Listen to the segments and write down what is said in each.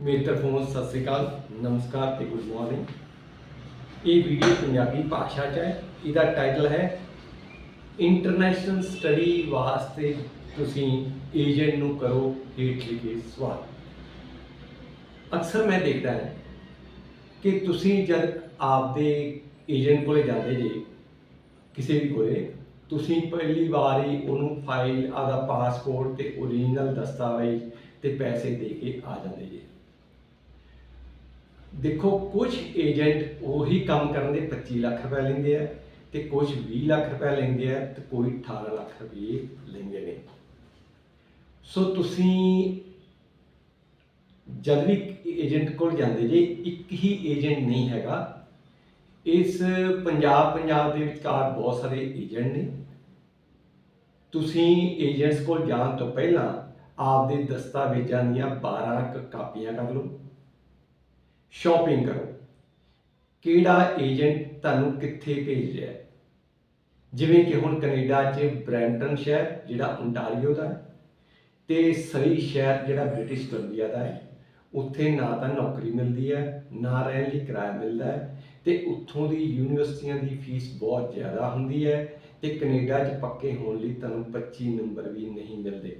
ਮੇਰੀ ਤਰਫੋਂ ਸਤਿ ਸ੍ਰੀ ਅਕਾਲ, ਨਮਸਕਾਰ ਤੇ ਗੁੱਡ ਮਾਰਨਿੰਗ ਇਹ ਵੀਡੀਓ ਪੰਜਾਬੀ ਭਾਸ਼ਾ 'ਚ ਹੈ, ਇਹਦਾ ਟਾਈਟਲ ਹੈ ਇੰਟਰਨੈਸ਼ਨਲ ਸਟੱਡੀ ਵਾਸਤੇ ਤੁਸੀਂ ਏਜੰਟ ਨੂੰ ਕਰੋ ਹੇਠ ਲਿਖੇ ਸਵਾਲ। ਅਕਸਰ ਮੈਂ ਦੇਖਦਾ ਹਾਂ ਕਿ ਤੁਸੀਂ ਜਦ ਆਪਦੇ ਏਜੰਟ ਕੋਲੇ ਜਾਂਦੇ ਜੇ, ਕਿਸੇ ਵੀ ਕੋਲੇ, ਤੁਸੀਂ ਪਹਿਲੀ ਵਾਰ ਹੀ ਉਹਨੂੰ ਫਾਈਲ ਆਦਾ ਪਾਸਪੋਰਟ ਤੇ ਓਰੀਜਨਲ ਦਸਤਾਵੇਜ਼ ਤੇ ਪੈਸੇ ਦੇ ਕੇ ਆ ਜਾਂਦੇ ਜੇ। ਦੇਖੋ ਕੁਝ ਏਜੰਟ ਉਹੀ ਕੰਮ ਕਰਨ ਦੇ 25 ਲੱਖ ਰੁਪਏ ਲੈਂਦੇ ਆ ਤੇ ਕੁਝ 20 ਲੱਖ ਰੁਪਏ ਲੈਂਦੇ ਆ ਤੇ ਕੋਈ 18 ਲੱਖ ਰੁਪਏ ਲੈਂਦੇ ਨੇ। ਸੋ ਤੁਸੀਂ ਜਦ ਵੀ ਏਜੰਟ ਕੋਲ ਜਾਂਦੇ, ਜੇ ਇੱਕ ਹੀ ਏਜੰਟ ਨਹੀਂ ਹੈਗਾ, ਇਸ ਪੰਜਾਬ ਪੰਜਾਬ ਦੇ ਵਿਚਕਾਰ ਬਹੁਤ ਸਾਰੇ ਏਜੰਟ ਨੇ। ਤੁਸੀਂ ਏਜੰਟਸ ਕੋਲ ਜਾਣ ਤੋਂ ਪਹਿਲਾਂ ਆਪਦੇ ਦਸਤਾਵੇਜ਼ਾਂ ਦੀਆਂ 12 ਕੁ ਕਾਪੀਆਂ ਕਰ ਲਓ। ਸ਼ਾਪਿੰਗ ਕਰੋ। ਕਿਹੜਾ ਏਜੰਟ ਤੁਹਾਨੂੰ ਕਿੱਥੇ ਭੇਜ ਰਿਹਾ ਹੈ? ਜਿਵੇਂ ਕਿ ਹੁਣ ਕੈਨੇਡਾ 'ਚ ਬ੍ਰੈਂਟਨ ਸ਼ਹਿਰ, ਜਿਹੜਾ ਓਨਟਾਰੀਓ ਦਾ ਹੈ, ਤੇ ਸਰੀ ਸ਼ਹਿਰ, ਜਿਹੜਾ ਬ੍ਰਿਟਿਸ਼ ਕੋਲੰਬੀਆ ਦਾ ਹੈ, ਉੱਥੇ ਨਾ ਤਾਂ ਨੌਕਰੀ ਮਿਲਦੀ ਹੈ, ਨਾ ਰਹਿਣ ਲਈ ਕਿਰਾਇਆ ਮਿਲਦਾ ਹੈ, ਤੇ ਉੱਥੋਂ ਦੀ ਯੂਨੀਵਰਸਿਟੀਆਂ ਦੀ ਫੀਸ ਬਹੁਤ ਜ਼ਿਆਦਾ ਹੁੰਦੀ ਹੈ, ਤੇ ਕੈਨੇਡਾ 'ਚ ਪੱਕੇ ਹੋਣ ਲਈ ਤੁਹਾਨੂੰ 25 ਨੰਬਰ ਵੀ ਨਹੀਂ ਮਿਲਦੇ।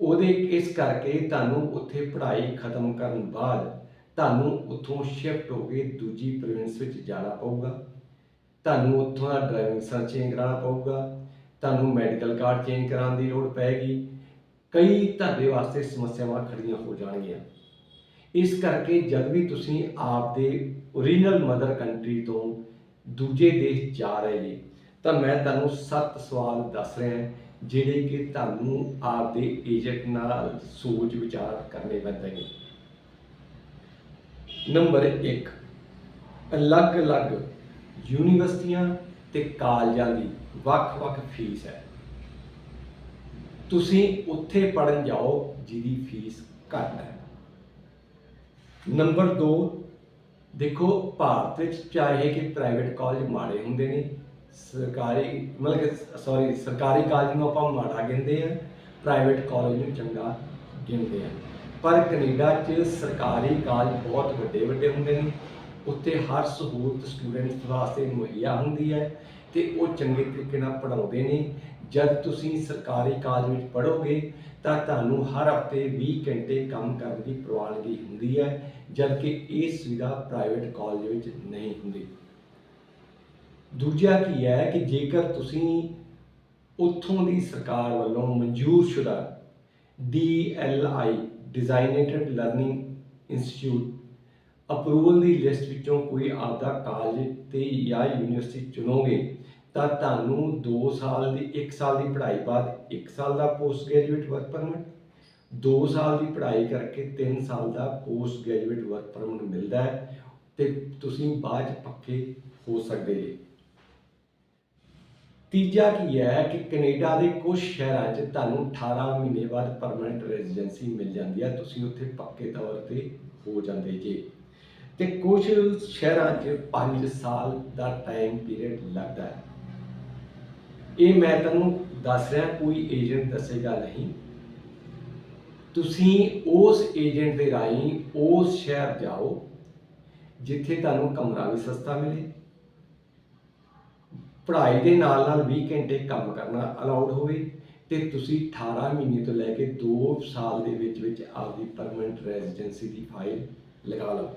ਉਹਦੇ ਇਸ ਕਰਕੇ ਤੁਹਾਨੂੰ ਉੱਥੇ ਪੜ੍ਹਾਈ ਖਤਮ ਕਰਨ ਬਾਅਦ ਤੁਹਾਨੂੰ ਉੱਥੋਂ ਸ਼ਿਫਟ ਹੋ ਕੇ ਦੂਜੀ ਪ੍ਰੋਵਿੰਸ ਵਿੱਚ ਜਾਣਾ ਪਊਗਾ। ਤੁਹਾਨੂੰ ਉੱਥੋਂ ਦਾ ਡਰਾਈਵਿੰਗ ਲਾਇਸੈਂਸ ਚੇਂਜ ਕਰਾਉਣਾ ਪਊਗਾ। ਤੁਹਾਨੂੰ ਮੈਡੀਕਲ ਕਾਰਡ ਚੇਂਜ ਕਰਾਉਣ ਦੀ ਲੋੜ ਪੈਗੀ ਕਈ ਤੁਹਾਡੇ ਵਾਸਤੇ ਸਮੱਸਿਆਵਾਂ ਖੜੀਆਂ ਹੋ ਜਾਣਗੀਆਂ। ਇਸ ਕਰਕੇ ਜਦ ਵੀ ਤੁਸੀਂ ਆਪਦੇ ਓਰੀਜਨਲ ਮਦਰ ਕੰਟਰੀ ਤੋਂ ਦੂਜੇ ਦੇਸ਼ ਜਾ ਰਹੇ ਜੀ, ਤਾਂ ਮੈਂ ਤੁਹਾਨੂੰ ਸੱਤ ਸਵਾਲ ਦੱਸ ਰਿਹਾ ਜਿਹੜੇ ਕਿ ਤੁਹਾਨੂੰ ਆਪਦੇ ਏਜੰਟ ਨਾਲ ਸੋਚ ਵਿਚਾਰ ਕਰਨੇ ਪੈਂਦੇ ਨੇ। ਨੰਬਰ 1 ਅਲੱਗ-ਅਲੱਗ ਯੂਨੀਵਰਸਿਟੀਆਂ ਤੇ ਕਾਲਜਾਂ ਦੀ ਵੱਖ-ਵੱਖ ਫੀਸ ਹੈ। ਤੁਸੀਂ ਉੱਥੇ ਪੜਨ ਜਾਓ ਜਿਹਦੀ ਫੀਸ ਘੱਟ ਹੈ। ਨੰਬਰ 2 ਦੇਖੋ ਭਾਰਤ ਵਿੱਚ ਚਾਹੇ ਕਿ ਪ੍ਰਾਈਵੇਟ ਕਾਲਜ ਮਾੜੇ ਹੁੰਦੇ ਨੇ, ਸਰਕਾਰੀ, ਮਤਲਬ ਕਿ ਸੌਰੀ ਸਰਕਾਰੀ ਕਾਲਜ ਨੂੰ ਆਪਾਂ ਮਾੜਾ ਗਿਣਦੇ ਆ, ਪ੍ਰਾਈਵੇਟ ਕਾਲਜ ਨੂੰ ਚੰਗਾ ਗਿਣਦੇ ਆ। ਪਰ ਕੈਨੇਡਾ 'ਚ ਸਰਕਾਰੀ ਕਾਲਜ ਬਹੁਤ ਵੱਡੇ ਵੱਡੇ ਹੁੰਦੇ ਨੇ। ਉੱਥੇ ਹਰ ਸਹੂਲਤ ਸਟੂਡੈਂਟਸ ਵਾਸਤੇ ਮੁਹੱਈਆ ਹੁੰਦੀ ਹੈ ਤੇ ਉਹ ਚੰਗੇ ਤਰੀਕੇ ਨਾਲ ਪੜ੍ਹਾਉਂਦੇ ਨੇ। ਜਦ ਤੁਸੀਂ ਸਰਕਾਰੀ ਕਾਲਜ ਵਿੱਚ ਪੜ੍ਹੋਗੇ ਤਾਂ ਤੁਹਾਨੂੰ ਹਰ ਹਫ਼ਤੇ 20 ਘੰਟੇ ਕੰਮ ਕਰਨ ਦੀ ਪ੍ਰਵਾਨਗੀ ਹੁੰਦੀ ਹੈ, ਜਦਕਿ ਇਹ ਸੁਵਿਧਾ ਪ੍ਰਾਈਵੇਟ ਕਾਲਜ ਵਿੱਚ ਨਹੀਂ ਹੁੰਦੀ। ਦੂਜਾ ਕੀ ਹੈ ਕਿ ਜੇਕਰ ਤੁਸੀਂ ਉੱਥੋਂ ਦੀ ਸਰਕਾਰ ਵੱਲੋਂ ਮਨਜ਼ੂਰਸ਼ੁਦਾ DLI designated learning institute approval ਦੀ ਲਿਸਟ ਵਿੱਚੋਂ ਕੋਈ ਆਪਦਾ ਕਾਲਜ ਤੇ ਜਾਂ ਯੂਨੀਵਰਸਿਟੀ ਚੁਣੋਗੇ, ਤਾਂ ਤੁਹਾਨੂੰ 2 ਸਾਲ ਦੀ 1 ਸਾਲ ਦੀ ਪੜ੍ਹਾਈ ਬਾਅਦ 1 ਸਾਲ ਦਾ ਪੋਸਟ ਗ੍ਰੈਜੂਏਟ ਵਰਕ ਪਰਮਿਟ 2 ਸਾਲ ਦੀ ਪੜ੍ਹਾਈ ਕਰਕੇ 3 ਸਾਲ ਦਾ ਪੋਸਟ ਗ੍ਰੈਜੂਏਟ ਵਰਕ ਪਰਮਿਟ ਮਿਲਦਾ ਹੈ ਤੇ ਤੁਸੀਂ ਬਾਅਦ 'ਚ ਪੱਕੇ ਹੋ ਸਕਦੇ ਜੀ। ਤੀਜਾ ਕੀ ਹੈ ਕਿ ਕੈਨੇਡਾ ਦੇ ਕੁਝ ਸ਼ਹਿਰਾਂ 'ਚ ਤੁਹਾਨੂੰ 18 ਮਹੀਨੇ ਬਾਅਦ ਪਰਮਨੈਂਟ ਰੈਜ਼ੀਡੈਂਸੀ ਮਿਲ ਜਾਂਦੀ ਹੈ, ਤੁਸੀਂ ਉੱਥੇ ਪੱਕੇ ਤੌਰ ਤੇ ਹੋ ਜਾਂਦੇ ਜੇ। ਤੇ ਕੁਝ ਸ਼ਹਿਰਾਂ 'ਚ 5 ਸਾਲ ਦਾ ਟਾਈਮ ਪੀਰੀਅਡ ਲੱਗਦਾ ਹੈ। ਇਹ ਮੈਂ ਤੁਹਾਨੂੰ ਦੱਸ ਰਿਹਾ, ਕੋਈ ਏਜੰਟ ਦੱਸੇਗਾ ਨਹੀਂ। ਤੁਸੀਂ ਉਸ ਏਜੰਟ ਦੇ ਰਾਹੀਂ ਉਸ ਸ਼ਹਿਰ ਜਾਓ, ਜਿੱਥੇ ਤੁਹਾਨੂੰ ਕਮਰਾ ਵੀ ਸਸਤਾ ਮਿਲੇ ਪੜ੍ਹਾਈ ਦੇ ਨਾਲ ਨਾਲ 20 ਘੰਟੇ ਕੰਮ ਕਰਨਾ ਅਲਾਉਡ ਹੋਵੇ ਤੇ ਤੁਸੀਂ 18 ਮਹੀਨੇ ਤੋਂ ਲੈ ਕੇ 2 ਸਾਲ ਦੇ ਵਿੱਚ ਵਿੱਚ ਆਪਦੀ ਪਰਮਨੈਂਟ ਰੈਜ਼ੀਡੈਂਸੀ ਦੀ ਫਾਈਲ ਲਗਾ ਲਓ।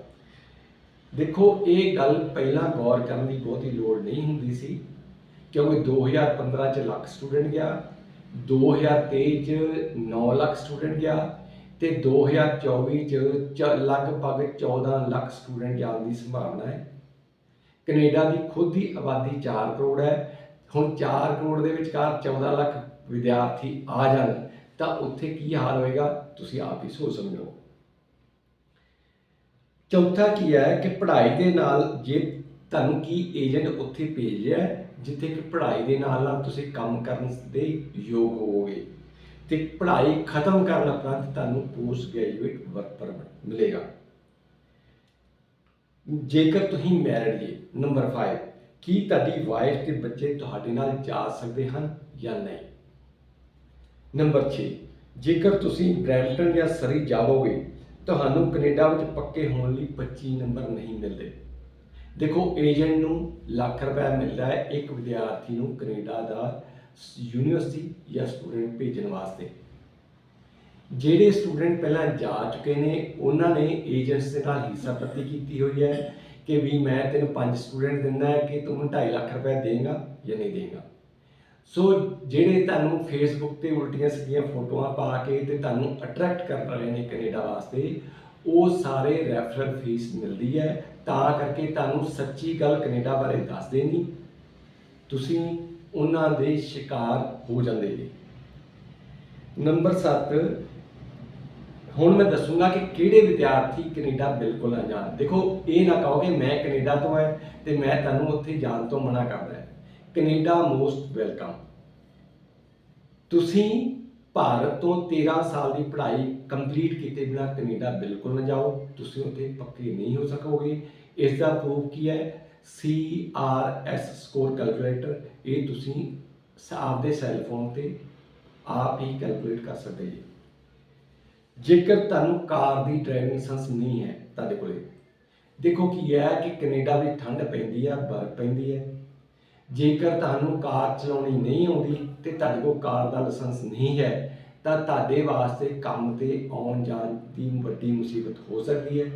ਦੇਖੋ, ਇਹ ਗੱਲ ਪਹਿਲਾਂ ਗੌਰ ਕਰਨ ਦੀ ਬਹੁਤੀ ਲੋੜ ਨਹੀਂ ਹੁੰਦੀ ਸੀ, ਕਿਉਂਕਿ 2015 ਚ ਲੱਖ ਸਟੂਡੈਂਟ ਗਿਆ 2023 ਚ 9 ਲੱਖ ਸਟੂਡੈਂਟ ਗਿਆ ਤੇ 2024 ਚ ਚ- ਲਗਭਗ 14 ਲੱਖ ਸਟੂਡੈਂਟ ਜਾਣ ਦੀ ਸੰਭਾਵਨਾ ਹੈ। ਕੈਨੇਡਾ ਦੀ ਖੁਦ ਦੀ ਆਬਾਦੀ 4 ਕਰੋੜ ਹੈ। ਹੁਣ 4 ਕਰੋੜ ਦੇ ਵਿਚਕਾਰ 14 ਲੱਖ ਵਿਦਿਆਰਥੀ ਆ ਜਾਣ, ਤਾਂ ਉੱਥੇ ਕੀ ਹਾਲ ਹੋਏਗਾ? ਤੁਸੀਂ ਆਪ ਹੀ ਸੋਚ ਸਮਝੋ। ਚੌਥਾ ਕੀ ਹੈ ਕਿ ਪੜ੍ਹਾਈ ਦੇ ਨਾਲ ਜੇ ਤੁਹਾਨੂੰ ਕੀ ਏਜੰਟ ਉੱਥੇ ਭੇਜ ਰਿਹਾ ਜਿੱਥੇ ਕਿ ਪੜ੍ਹਾਈ ਦੇ ਨਾਲ ਨਾਲ ਤੁਸੀਂ ਕੰਮ ਕਰਨ ਦੇ ਯੋਗ ਹੋਵੋਗੇ, ਤੇ ਪੜ੍ਹਾਈ ਖਤਮ ਕਰਨ ਉਪਰੰਤ ਤੁਹਾਨੂੰ ਪੋਸਟ ਗ੍ਰੈਜੂਏਟ ਵਰਕ ਪਰਮਿਟ ਮਿਲੇਗਾ। ਜੇਕਰ ਤੁਸੀਂ ਮੈਰਿਡ ਜੇ ਨੰਬਰ 5 ਕੀ ਤੁਹਾਡੀ ਵਾਈਫ ਤੇ ਬੱਚੇ ਤੁਹਾਡੇ ਨਾਲ ਜਾ ਸਕਦੇ ਹਨ ਜਾਂ ਨਹੀਂ? ਨੰਬਰ 6 ਜੇਕਰ ਤੁਸੀਂ ਬ੍ਰੈਂਪਟਨ ਜਾਂ ਸਰੀ ਜਾਵੋਗੇ, ਤੁਹਾਨੂੰ ਕੈਨੇਡਾ ਵਿੱਚ ਪੱਕੇ ਹੋਣ ਲਈ 25 ਨੰਬਰ ਨਹੀਂ ਮਿਲਦੇ। ਦੇਖੋ ਏਜੰਟ ਨੂੰ ਲੱਖ ਰੁਪਏ ਮਿਲਦਾ ਹੈ ਇੱਕ ਵਿਦਿਆਰਥੀ ਨੂੰ ਕੈਨੇਡਾ ਦਾ ਯੂਨੀਵਰਸਿਟੀ ਜਾਂ ਸਟੂਡੈਂਟ ਭੇਜਣ ਵਾਸਤੇ। ਜਿਹੜੇ ਸਟੂਡੈਂਟ ਪਹਿਲਾਂ ਜਾ ਚੁੱਕੇ ਨੇ, ਉਹਨਾਂ ਨੇ ਏਜੰਟਸ ਦੇ ਨਾਲ ਹਿੱਸਾ ਪੱਤੀ ਕੀਤੀ ਹੋਈ ਹੈ ਕਿ ਵੀ ਮੈਂ ਤੈਨੂੰ ਪੰਜ ਸਟੂਡੈਂਟ ਦਿੰਦਾ ਹੈ ਕਿ ਤੂੰ 2.5 ਲੱਖ ਰੁਪਏ ਦੇਗਾ ਜਾਂ ਨਹੀਂ ਦੇਗਾ। ਸੋ ਜਿਹੜੇ ਤੁਹਾਨੂੰ ਫੇਸਬੁੱਕ ਤੇ ਉਲਟੀਆਂ ਸਿੱਧੀਆਂ ਫੋਟੋਆਂ ਪਾ ਕੇ ਤੇ ਤੁਹਾਨੂੰ ਅਟਰੈਕਟ ਕਰ ਰਹੇ ਨੇ ਕੈਨੇਡਾ ਵਾਸਤੇ, ਉਹ ਸਾਰੇ ਰੈਫਰਲ ਫੀਸ ਮਿਲਦੀ ਹੈ। ਤਾਂ ਕਰਕੇ ਤੁਹਾਨੂੰ ਸੱਚੀ ਗੱਲ ਕੈਨੇਡਾ ਬਾਰੇ ਦੱਸਦੇ ਨਹੀਂ। ਤੁਸੀਂ ਉਹਨਾਂ ਦੇ ਸ਼ਿਕਾਰ ਹੋ ਜਾਂਦੇ ਨੇ ਨੰਬਰ 7 ਹੁਣ ਮੈਂ ਦੱਸੂਗਾ ਕਿ ਕਿਹੜੇ ਵਿਦਿਆਰਥੀ ਕੈਨੇਡਾ ਬਿਲਕੁਲ ਨਾ ਜਾਣ। ਦੇਖੋ, ਇਹ ਨਾ ਕਹੋ ਕਿ ਮੈਂ ਕੈਨੇਡਾ ਤੋਂ ਹੈ ਤੇ ਮੈਂ ਤੁਹਾਨੂੰ ਉੱਥੇ ਜਾਣ ਤੋਂ ਮਨਾ ਕਰਦਾ ਹਾਂ। Canada most welcome. ਤੁਸੀਂ ਭਾਰਤ ਤੋਂ 13 ਸਾਲ ਦੀ ਪੜ੍ਹਾਈ ਕੰਪਲੀਟ ਕੀਤੇ ਬਿਨਾਂ ਕੈਨੇਡਾ ਬਿਲਕੁਲ ਨਾ ਜਾਓ। ਤੁਸੀਂ ਉੱਥੇ ਪੱਕੇ ਨਹੀਂ ਹੋ ਸਕੋਗੇ। ਇਸ ਦਾ ਪ੍ਰੂਫ ਕੀ ਹੈ? CRS ਸਕੋਰ ਕੈਲਕੂਲੇਟਰ ਇਹ ਤੁਸੀਂ ਆਪਦੇ ਸੈੱਲ ਫੋਨ ਤੇ ਆਪ ਹੀ ਕੈਲਕੂਲੇਟ ਕਰ ਸਕਦੇ ਜੀ। ਜੇਕਰ ਤੁਹਾਨੂੰ ਕਾਰ ਦੀ ਡਰਾਈਵਿੰਗ ਲਾਇਸੈਂਸ ਨਹੀਂ ਹੈ ਤੁਹਾਡੇ ਕੋਲੇ, ਦੇਖੋ ਕੀ ਹੈ ਕਿ ਕੈਨੇਡਾ ਵੀ ਠੰਡ ਪੈਂਦੀ ਹੈ ਬਰਫ਼ ਪੈਂਦੀ ਹੈ। ਜੇਕਰ ਤੁਹਾਨੂੰ ਕਾਰ ਚਲਾਉਣੀ ਨਹੀਂ ਆਉਂਦੀ ਤੇ ਤੁਹਾਡੇ ਕੋਲ ਕਾਰ ਦਾ ਲਾਇਸੈਂਸ ਨਹੀਂ ਹੈ, ਤਾਂ ਤੁਹਾਡੇ ਵਾਸਤੇ ਕੰਮ ਤੇ ਆਉਣ ਜਾਣ ਦੀ ਵੱਡੀ ਮੁਸੀਬਤ ਹੋ ਸਕਦੀ ਹੈ।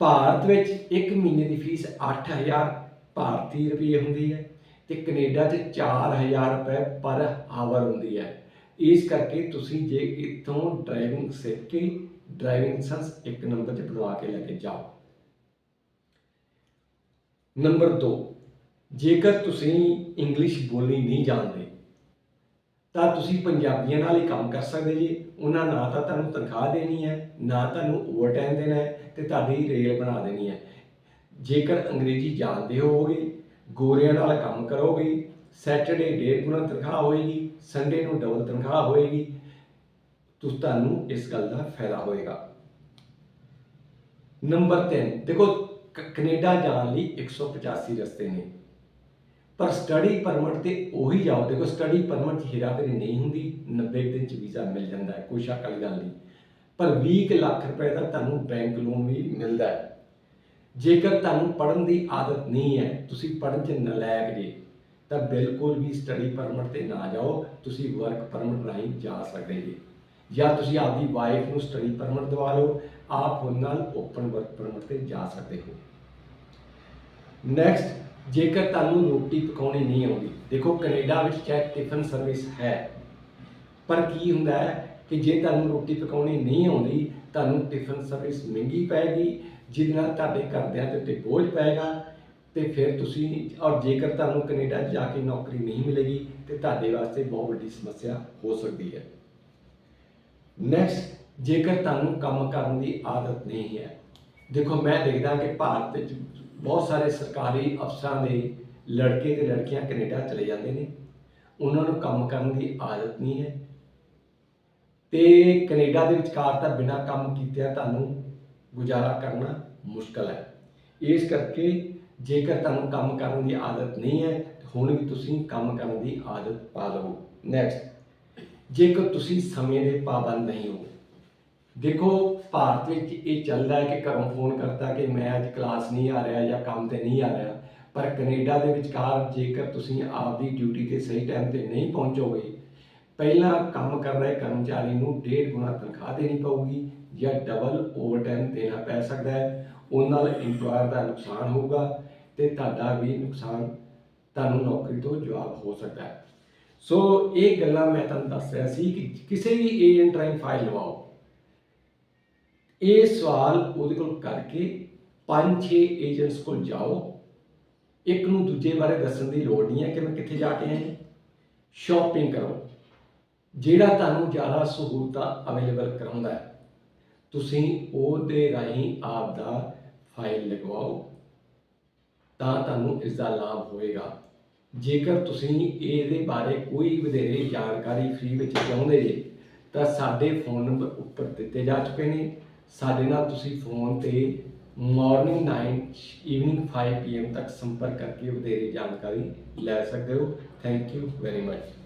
ਭਾਰਤ ਵਿੱਚ 1 ਮਹੀਨੇ ਦੀ ਫੀਸ 8000 ਭਾਰਤੀ ਰੁਪਏ ਹੁੰਦੀ ਹੈ ਤੇ ਕੈਨੇਡਾ 'ਚ 4000 ਰੁਪਏ ਪਰ ਆਵਰ ਹੁੰਦੀ ਹੈ। ਇਸ ਕਰਕੇ ਤੁਸੀਂ ਜੇ ਇੱਥੋਂ ਡਰਾਈਵਿੰਗ ਸਿੱਖ ਕੇ ਡਰਾਈਵਿੰਗ ਲਾਇਸੈਂਸ ਇੱਕ ਨੰਬਰ 'ਤੇ ਬਣਵਾ ਕੇ ਲੈ ਕੇ ਜਾਓ। ਨੰਬਰ 2 ਜੇਕਰ ਤੁਸੀਂ ਇੰਗਲਿਸ਼ ਬੋਲਣੀ ਨਹੀਂ ਜਾਣਦੇ, ਤਾਂ ਤੁਸੀਂ ਪੰਜਾਬੀਆਂ ਨਾਲ ਹੀ ਕੰਮ ਕਰ ਸਕਦੇ ਜੀ। ਉਹਨਾਂ ਨਾ ਤਾਂ ਤੁਹਾਨੂੰ ਤਨਖਾਹ ਦੇਣੀ ਹੈ, ਨਾ ਤੁਹਾਨੂੰ ਓਵਰਟਾਈਮ ਦੇਣਾ ਹੈ ਤੇ ਤੁਹਾਡੀ ਰੇਲ ਬਣਾ ਦੇਣੀ ਹੈ। ਜੇਕਰ ਅੰਗਰੇਜ਼ੀ ਜਾਣਦੇ ਹੋਵੋਗੇ, ਗੋਰਿਆਂ ਨਾਲ ਕੰਮ ਕਰੋਗੇ ਸੈਟਰਡੇ ਡੇਢ ਗੁਣਾ ਤਨਖਾਹ ਹੋਏਗੀ, ਸੰਡੇ ਨੂੰ ਡਬਲ ਤਨਖਾਹ ਹੋਏਗੀ, ਤੁਸੀਂ ਤੁਹਾਨੂੰ ਇਸ ਗੱਲ ਦਾ ਫਾਇਦਾ ਹੋਏਗਾ। ਨੰਬਰ 3 ਦੇਖੋ, ਕ- ਕੈਨੇਡਾ ਜਾਣ ਲਈ 185 ਰਸਤੇ ਨੇ। ਪਰ ਸਟੱਡੀ ਪਰਮਿਟ ਤੇ ਉਹੀ ਜਾਓ, ਦੇਖੋ ਸਟੱਡੀ ਪਰਮਿਟ 'ਚ ਹੇਰਾਫੇਰੀ ਨਹੀਂ ਹੁੰਦੀ 90 ਦਿਨ 'ਚ ਵੀਜ਼ਾ ਮਿਲ ਜਾਂਦਾ ਹੈ, ਕੋਈ ਸ਼ੱਕ ਵਾਲੀ ਗੱਲ ਨਹੀਂ। ਪਰ 20 ਕੁ ਲੱਖ ਰੁਪਏ ਦਾ ਤੁਹਾਨੂੰ ਬੈਂਕ ਲੋਨ ਵੀ ਮਿਲਦਾ ਹੈ। ਜੇਕਰ ਤੁਹਾਨੂੰ ਪੜ੍ਹਨ ਦੀ ਆਦਤ ਨਹੀਂ ਹੈ, ਤੁਸੀਂ ਪੜ੍ਹਨ 'ਚ ਨਲਾਇਕ ਜੇ। ਤਾਂ ਬਿਲਕੁਲ ਵੀ ਸਟੱਡੀ ਪਰਮਿਟ ਤੇ ਨਾ ਜਾਓ, ਤੁਸੀਂ ਵਰਕ ਪਰਮਿਟ ਰਾਹੀਂ ਜਾ ਸਕਦੇ ਜੀ। ਜਾਂ ਤੁਸੀਂ ਆਪਦੀ ਵਾਈਫ ਨੂੰ ਸਟੱਡੀ ਪਰਮਿਟ ਦਵਾ ਲਓ, ਆਪ ਉਹਨਾਂ ਨਾਲ ਓਪਨ ਵਰਕ ਪਰਮਿਟ ਤੇ ਜਾ ਸਕਦੇ ਹੋ। ਨੈਕਸਟ ਜੇਕਰ ਤੁਹਾਨੂੰ ਰੋਟੀ ਪਕਾਉਣੀ ਨਹੀਂ ਆਉਂਦੀ, ਦੇਖੋ ਕੈਨੇਡਾ ਵਿੱਚ ਚਾਹੇ ਟਿਫਨ ਸਰਵਿਸ ਹੈ, ਪਰ ਕੀ ਹੁੰਦਾ ਹੈ ਕਿ ਜੇ ਤੁਹਾਨੂੰ ਰੋਟੀ ਪਕਾਉਣੀ ਨਹੀਂ ਆਉਂਦੀ, ਤੁਹਾਨੂੰ ਟਿਫਨ ਸਰਵਿਸ ਮਹਿੰਗੀ ਪੈਗੀ ਜਿਹਦੇ ਨਾਲ ਤੁਹਾਡੇ ਘਰਦਿਆਂ ਦੇ ਉੱਤੇ ਬੋਝ ਪਏਗਾ ਤੇ ਫਿਰ ਤੁਸੀਂ, ਔਰ ਜੇਕਰ ਤੁਹਾਨੂੰ ਕੈਨੇਡਾ ਜਾ ਕੇ ਨੌਕਰੀ ਨਹੀਂ ਮਿਲੇਗੀ, ਤੇ ਤੁਹਾਡੇ ਵਾਸਤੇ ਬਹੁਤ ਵੱਡੀ ਸਮੱਸਿਆ ਹੋ ਸਕਦੀ ਹੈ। ਨੈਕਸਟ ਜੇਕਰ ਤੁਹਾਨੂੰ ਕੰਮ ਕਰਨ ਦੀ ਆਦਤ ਨਹੀਂ ਹੈ, ਦੇਖੋ ਮੈਂ ਦੇਖਦਾ ਕਿ ਭਾਰਤ ਵਿੱਚ ਬਹੁਤ ਸਾਰੇ ਸਰਕਾਰੀ ਅਫਸਰਾਂ ਦੇ ਲੜਕੇ ਤੇ ਲੜਕੀਆਂ ਕੈਨੇਡਾ ਚਲੇ ਜਾਂਦੇ ਨੇ। ਉਹਨਾਂ ਨੂੰ ਕੰਮ ਕਰਨ ਦੀ ਆਦਤ ਨਹੀਂ ਹੈ। ਤੇ ਕੈਨੇਡਾ ਦੇ ਵਿਚਕਾਰ ਤਾਂ ਬਿਨਾਂ ਕੰਮ ਕੀਤਿਆਂ ਤੁਹਾਨੂੰ ਗੁਜ਼ਾਰਾ ਕਰਨਾ ਮੁਸ਼ਕਲ ਹੈ। ਇਸ ਕਰਕੇ ਜੇਕਰ ਤੁਹਾਨੂੰ ਕੰਮ ਕਰਨ ਦੀ ਆਦਤ ਨਹੀਂ ਹੈ ਹੁਣ ਵੀ ਤੁਸੀਂ ਕੰਮ ਕਰਨ ਦੀ ਆਦਤ ਪਾ ਲਵੋ। ਨੈਕਸਟ ਜੇਕਰ ਤੁਸੀਂ ਸਮੇਂ ਦੇ ਪਾਬੰਦ ਨਹੀਂ ਹੋ, ਦੇਖੋ ਭਾਰਤ ਵਿੱਚ ਇਹ ਚੱਲਦਾ ਹੈ ਕਿ ਘਰੋਂ ਫੋਨ ਕਰਤਾ ਕਿ ਮੈਂ ਅੱਜ ਕਲਾਸ ਨਹੀਂ ਆ ਰਿਹਾ ਜਾਂ ਕੰਮ ਤੇ ਨਹੀਂ ਆ ਰਿਹਾ, ਪਰ ਕੈਨੇਡਾ ਦੇ ਵਿਚਕਾਰ ਜੇਕਰ ਤੁਸੀਂ ਆਪਦੀ ਡਿਊਟੀ ਤੇ ਸਹੀ ਟਾਈਮ ਤੇ ਨਹੀਂ ਪਹੁੰਚੋਗੇ, ਪਹਿਲਾਂ ਕੰਮ ਕਰ ਰਹੇ ਕਰਮਚਾਰੀ ਨੂੰ ਡੇਢ ਗੁਣਾ ਤਨਖਾਹ ਦੇਣੀ ਪਊਗੀ ਜਾਂ ਡਬਲ ਓਵਰਟਾਈਮ ਦੇਣਾ ਪੈ ਸਕਦਾ ਹੈ, ਉਹਨਾਂ ਨਾਲ EMPLOYER ਦਾ ਨੁਕਸਾਨ ਹੋਊਗਾ ਤੇ ਤੁਹਾਡਾ ਵੀ ਨੁਕਸਾਨ ਤੁਹਾਨੂੰ ਨੌਕਰੀ ਤੋਂ ਜਵਾਬ ਹੋ ਸਕਦਾ ਹੈ। ਸੋ ਇਹ ਗੱਲਾਂ ਮੈਂ ਤੁਹਾਨੂੰ ਦੱਸ ਰਿਹਾ ਸੀ ਕਿ ਕਿਸੇ ਵੀ ਏਜੰਟ ਰਾਹੀਂ ਫਾਈਲ ਲਵਾਓ। ਇਹ ਸਵਾਲ ਉਹਦੇ ਕੋਲ ਕਰਕੇ 5-6 ਏਜੰਟਸ ਕੋਲ ਜਾਓ। ਇੱਕ ਨੂੰ ਦੂਜੇ ਬਾਰੇ ਦੱਸਣ ਦੀ ਲੋੜ ਨਹੀਂ ਹੈ ਕਿ ਮੈਂ ਕਿੱਥੇ ਜਾ ਕੇ ਆਇਆ। ਸ਼ਾਪਿੰਗ ਕਰੋ। ਜਿਹੜਾ ਤੁਹਾਨੂੰ ਜ਼ਿਆਦਾ ਸਹੂਲਤਾਂ ਅਵੇਲੇਬਲ ਕਰਾਉਂਦਾ ਹੈ। ਤੁਸੀਂ ਉਹਦੇ ਰਾਹੀਂ ਆਪ ਦਾ ਫਾਈਲ ਲਗਵਾਓ, ਤਾਂ ਤੁਹਾਨੂੰ ਇਸ ਦਾ ਲਾਭ ਹੋਏਗਾ। ਜੇਕਰ ਤੁਸੀਂ ਇਹਦੇ ਬਾਰੇ ਕੋਈ ਵਧੇਰੇ ਜਾਣਕਾਰੀ ਫ੍ਰੀ ਵਿੱਚ ਚਾਹੁੰਦੇ ਜੇ, ਤਾਂ ਸਾਡੇ ਫੋਨ ਨੰਬਰ ਉੱਪਰ ਦਿੱਤੇ ਜਾ ਚੁੱਕੇ ਨੇ। ਸਾਡੇ ਨਾਲ ਤੁਸੀਂ ਫੋਨ ਤੇ ਮਾਰਨਿੰਗ 9 ਈਵਨਿੰਗ 5 ਪੀਐਮ ਤੱਕ ਸੰਪਰਕ ਕਰਕੇ ਵਧੇਰੇ ਜਾਣਕਾਰੀ ਲੈ ਸਕਦੇ ਹੋ। Thank you very much